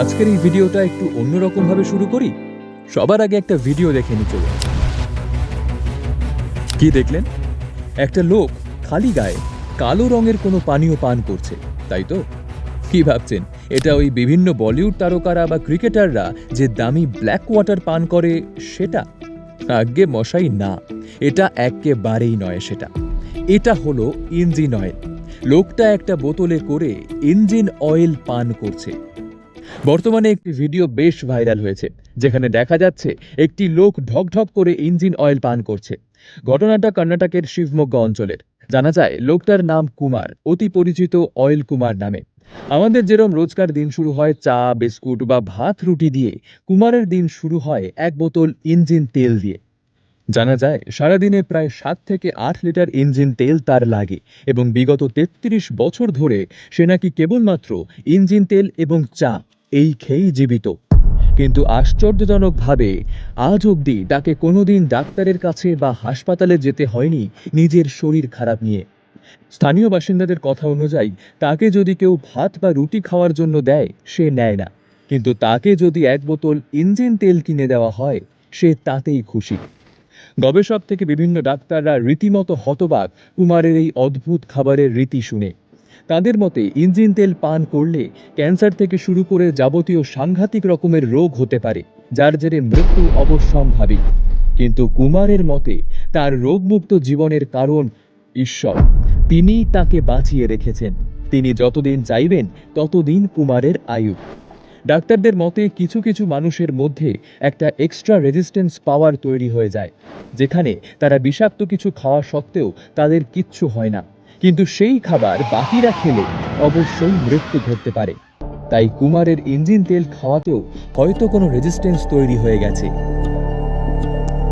আজকের এই ভিডিওটা একটু অন্যরকম ভাবে শুরু করি। সবার আগে একটা ভিডিও দেখে নি চলুন। কি দেখলেন? একটা লোক খালি গায়ে কালো রঙের কোনো পানীয় পান করছে, তাই তো? কি ভাবছেন? এটা ওই বিভিন্ন বলিউড তারকারা বা ক্রিকেটাররা যে দামি ব্ল্যাক ওয়াটার পান করে সেটা? আগে মশাই, না। এটা একেবারেই নয় সেটা। এটা হলো ইঞ্জিন অয়েল। লোকটা একটা বোতলে করে ইঞ্জিন অয়েল পান করছে। বর্তমানে একটি ভিডিও বেশ ভাইরাল হয়েছে, যেখানে দেখা যাচ্ছে একটি লোক ঢকঢক করে ইঞ্জিন অয়েল পান করছে। ঘটনাটা কর্ণাটকের শিবমোগ্গা অঞ্চলের। জানা যায়, লোকটার নাম কুমার, অতি পরিচিত অয়েল কুমার নামে। আমাদের যেরম রোজকার দিন শুরু হয় চা, বিস্কুট বা ভাত রুটি দিয়ে, কুমারের দিন শুরু হয় এক বোতল ইঞ্জিন তেল দিয়ে। জানা যায়, সারাদিনে প্রায় সাত থেকে আট লিটার ইঞ্জিন তেল তার লাগে এবং বিগত তেত্রিশ বছর ধরে সে নাকি কেবলমাত্র ইঞ্জিন তেল এবং চা এই খেয়েই জীবিত। কিন্তু আশ্চর্যজনকভাবে আজ অবধি তাকে কোনোদিন ডাক্তারের কাছে বা হাসপাতালে যেতে হয়নি নিজের শরীর খারাপ নিয়ে। স্থানীয় বাসিন্দাদের কথা অনুযায়ী, তাকে যদি কেউ ভাত বা রুটি খাওয়ার জন্য দেয়, সে নেয় না। কিন্তু তাকে যদি এক বোতল ইঞ্জিন তেল কিনে দেওয়া হয়, সে তাতেই খুশি। গবেষক থেকে বিভিন্ন ডাক্তাররা রীতিমতো হতবাক কুমারের এই অদ্ভুত খাবারের রীতি শুনে। তাদের মতে, ইঞ্জিন তেল পান করলে ক্যান্সার থেকে শুরু করে যাবতীয় সাংঘাতিক রকমের রোগ হতে পারে, যার জেরে মৃত্যু অবশ্যম্ভাবী। কিন্তু কুমারের মতে, তার রোগমুক্ত জীবনের কারণ ঈশ্বর। তিনিই তাকে বাঁচিয়ে রেখেছেন। তিনি যতদিন চাইবেন, ততদিন কুমারের আয়ু। ডাক্তারদের মতে কিছু কিছু মানুষের মধ্যে একটা এক্সট্রা রেজিস্ট্যান্স পাওয়ার তৈরি হয়ে যায়, যেখানে তারা বিষাক্ত কিছু খাওয়া সত্ত্বেও তাদের কিচ্ছু হয় না। কিন্তু সেই খাবার বাকিরা খেলে অবশ্যই মৃত্যু ঘটতে পারে। তাই কুমারের ইঞ্জিন তেল খাওয়াতেও হয়তো কোনো রেজিস্ট্যান্স তৈরি হয়ে গেছে।